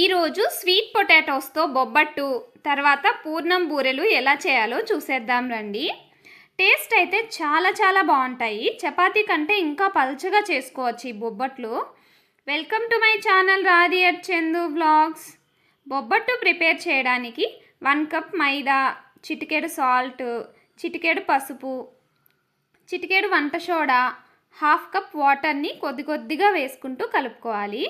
ఈరోజు స్వీట్ పొటాటోస్తో బొబ్బట్టు తర్వాత పూర్ణం బూరెలు ఎలా చేయాలో చూసేద్దాం రండి. టేస్ట్ అయితే చాలా చాలా బాగుంటాయి. చపాతీ కంటే ఇంకా పలుచగా చేసుకోవచ్చు ఈ బొబ్బట్లు. Welcome to my channel Radhi at Chandu blogs bobbattu prepare చేయడానికి వన్ కప్ మైదా చిటికెడు సాల్ట్ చిటికెడు పసుపు చిటికెడు వంట సోడా హాఫ్ కప్ వాటర్ని కొద్ది కొద్దిగా వేసుకుంటూ కలుపుకోవాలి.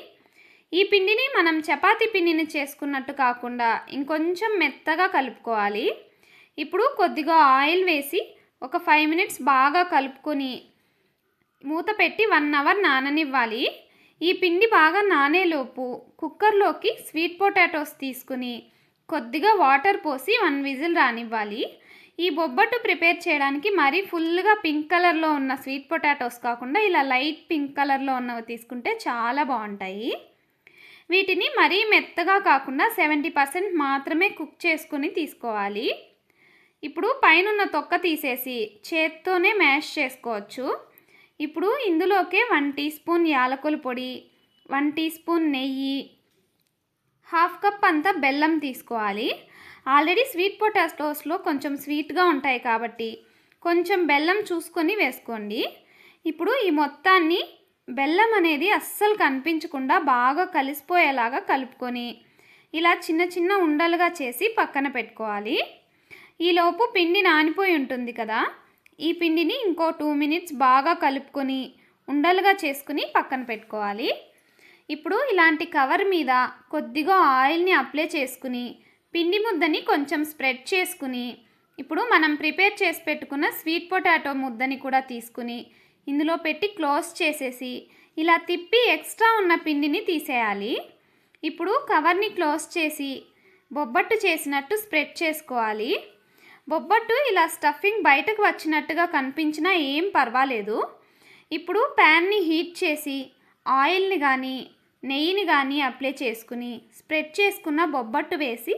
ఈ పిండిని మనం చపాతీ పిండిని చేసుకున్నట్టు కాకుండా ఇంకొంచెం మెత్తగా కలుపుకోవాలి. ఇప్పుడు కొద్దిగా ఆయిల్ వేసి ఒక ఫైవ్ మినిట్స్ బాగా కలుపుకొని మూత పెట్టి వన్ అవర్ నాననివ్వాలి. ఈ పిండి బాగా నానేలోపు కుక్కర్లోకి స్వీట్ పొటాటోస్ తీసుకుని కొద్దిగా వాటర్ పోసి వన్ విజిల్ రానివ్వాలి. ఈ బొబ్బట్టు ప్రిపేర్ చేయడానికి మరీ ఫుల్గా పింక్ కలర్లో ఉన్న స్వీట్ పొటాటోస్ కాకుండా ఇలా లైట్ పింక్ కలర్లో ఉన్నవి తీసుకుంటే చాలా బాగుంటాయి. వీటిని మరీ మెత్తగా కాకుండా సెవెంటీ పర్సెంట్ మాత్రమే కుక్ చేసుకుని తీసుకోవాలి. ఇప్పుడు పైనున్న తొక్క తీసేసి చేత్తోనే మ్యాష్ చేసుకోవచ్చు. ఇప్పుడు ఇందులోకే వన్ టీ స్పూన్ యాలకుల పొడి వన్ టీ స్పూన్ నెయ్యి హాఫ్ కప్ అంతా బెల్లం తీసుకోవాలి. ఆల్రెడీ స్వీట్ పొటాటోస్లో కొంచెం స్వీట్గా ఉంటాయి కాబట్టి కొంచెం బెల్లం చూసుకొని వేసుకోండి. ఇప్పుడు ఈ మొత్తాన్ని బెల్లం అనేది అస్సలు కనిపించకుండా బాగా కలిసిపోయేలాగా కలుపుకొని ఇలా చిన్న చిన్న ఉండలుగా చేసి పక్కన పెట్టుకోవాలి. ఈలోపు పిండి నానిపోయి ఉంటుంది కదా. ఈ పిండిని ఇంకో టూ మినిట్స్ బాగా కలుపుకొని ఉండలుగా చేసుకుని పక్కన పెట్టుకోవాలి. ఇప్పుడు ఇలాంటి కవర్ మీద కొద్దిగా ఆయిల్ని అప్లై చేసుకుని పిండి ముద్దని కొంచెం స్ప్రెడ్ చేసుకుని ఇప్పుడు మనం ప్రిపేర్ చేసి పెట్టుకున్న స్వీట్ పొటాటో ముద్దని కూడా తీసుకుని ఇందులో పెట్టి క్లోజ్ చేసేసి ఇలా తిప్పి ఎక్స్ట్రా ఉన్న పిండిని తీసేయాలి. ఇప్పుడు కవర్ని క్లోజ్ చేసి బొబ్బట్టు చేసినట్టు స్ప్రెడ్ చేసుకోవాలి. బొబ్బట్టు ఇలా స్టఫింగ్ బయటకు వచ్చినట్టుగా కనిపించినా ఏం పర్వాలేదు. ఇప్పుడు ప్యాన్ని హీట్ చేసి ఆయిల్ని కానీ నెయ్యిని కానీ అప్లై చేసుకుని స్ప్రెడ్ చేసుకున్న బొబ్బట్టు వేసి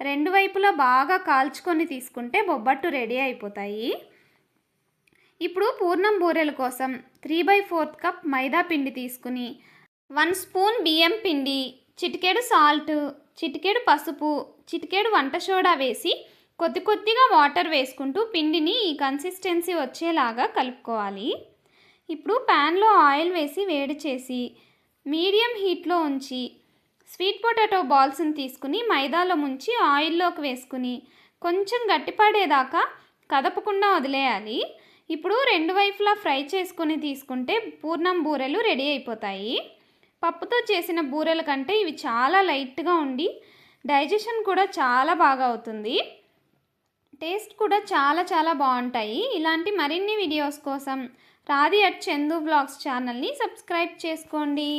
రెండు వైపులా బాగా కాల్చుకొని తీసుకుంటే బొబ్బట్టు రెడీ అయిపోతాయి. ఇప్పుడు పూర్ణం బూరెల కోసం three by fourth cup maida పిండి తీసుకుని వన్ స్పూన్ బియ్యం పిండి చిటికెడు సాల్ట్ చిటికెడు పసుపు చిటికెడు వంట సోడా వేసి కొద్ది కొద్దిగా వాటర్ వేసుకుంటూ పిండిని ఈ కన్సిస్టెన్సీ వచ్చేలాగా కలుపుకోవాలి. ఇప్పుడు ప్యాన్లో ఆయిల్ వేసి వేడి చేసి మీడియం హీట్లో ఉంచి స్వీట్ పొటాటో బాల్స్ని తీసుకుని మైదాలో ముంచి ఆయిల్లోకి వేసుకుని కొంచెం గట్టిపడేదాకా కదపకుండా వదిలేయాలి. ఇప్పుడు రెండు వైపులా ఫ్రై చేసుకొని తీసుకుంటే పూర్ణం బూరెలు రెడీ అయిపోతాయి. పప్పుతో చేసిన బూరెల కంటే ఇవి చాలా లైట్గా ఉండి డైజెషన్ కూడా చాలా బాగా అవుతుంది. టేస్ట్ కూడా చాలా చాలా బాగుంటాయి. ఇలాంటి మరిన్ని వీడియోస్ కోసం రాధి అట్ చందు బ్లాగ్స్ ఛానల్ని సబ్స్క్రైబ్ చేసుకోండి.